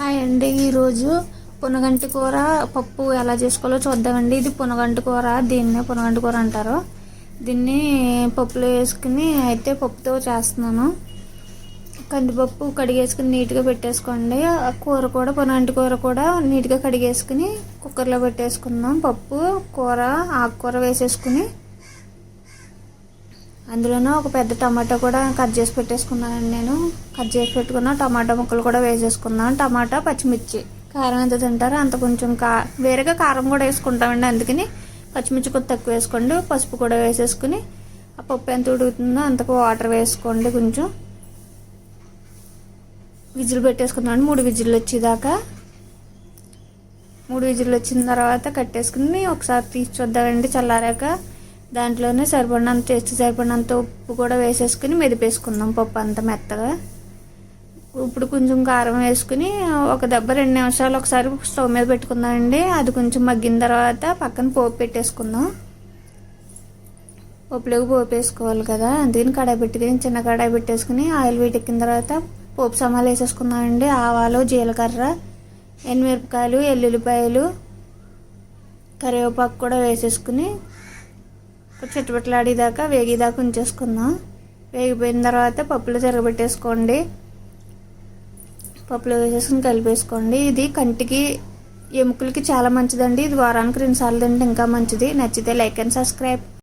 Hi అండి. ఈరోజు పునగంటి కూర పప్పు ఎలా చేసుకోవాలో చూద్దామండి. ఇది పునగంటి కూర దీన్నే పునగంటి కూర అంటారు. దీన్ని పప్పులో వేసుకుని అయితే పప్పుతో చేస్తున్నాను. కందిపప్పు కడిగేసుకుని నీట్గా పెట్టేసుకోండి. ఆ కూర కూడా పునగంటి కూర కూడా నీట్గా కడిగేసుకుని కుక్కర్లో పెట్టేసుకుందాం. పప్పు కూర ఆకుకూర వేసేసుకుని అందులోనూ ఒక పెద్ద టమాటా కూడా కట్ చేసి పెట్టేసుకున్నానండి నేను. కట్ చేసి పెట్టుకున్న టమాటా ముక్కలు కూడా వేసేసుకున్నాను టమాటా పచ్చిమిర్చి. కారం ఎంత తింటారో అంత కొంచెం కా వేరేగా కారం కూడా వేసుకుంటామండి అందుకని పచ్చిమిర్చి కొద్ది తక్కువ వేసుకోండి. పసుపు కూడా వేసేసుకుని ఆ పప్పు ఎంత ఉడుకుతుందో అంతకు వాటర్ వేసుకోండి కొంచెం. విజిల్ పెట్టేసుకున్నాను మూడు విజిల్లు వచ్చేదాకా. మూడు విజిల్లు వచ్చిన తర్వాత కట్టేసుకుని ఒకసారి తీసి చూద్దామండి చల్లారాక. దాంట్లోనే సరిపడినంత టేస్ట్ సరిపడినంత ఉప్పు కూడా వేసేసుకుని మెదిపేసుకుందాం పప్పు అంతా మెత్తగా. ఇప్పుడు కొంచెం కారం వేసుకుని ఒక దెబ్బ రెండు నిమిషాలు ఒకసారి స్టవ్ మీద పెట్టుకుందామండి. అది కొంచెం మగ్గిన తర్వాత పక్కన పోపు పెట్టేసుకుందాం. పప్పులోకి పోపు వేసుకోవాలి కదా అందుకని కడాయి పెట్టుకుని చిన్న కడాయి పెట్టేసుకుని ఆయిల్ వీటెక్కిన తర్వాత పోపు సమాలు వేసేసుకుందామండి. ఆవాలు జీలకర్ర ఎనిమిరపకాయలు ఎల్లుల్లిపాయలు కరివేపాకు కూడా వేసేసుకుని చిట్టుబట్టలాడేదాకా వేగేదాకా ఉంచేసుకుందాం వేగిపోయిన తర్వాత పప్పులు తిరగబెట్టేసుకోండి పప్పులు వేసేసుకుని కలిపేసుకోండి. ఇది కంటికి ఎముకలకి చాలా మంచిదండి. ఇది వారానికి రెండుసార్లు తింటే ఇంకా మంచిది. నచ్చితే లైక్ అండ్ సబ్స్క్రైబ్.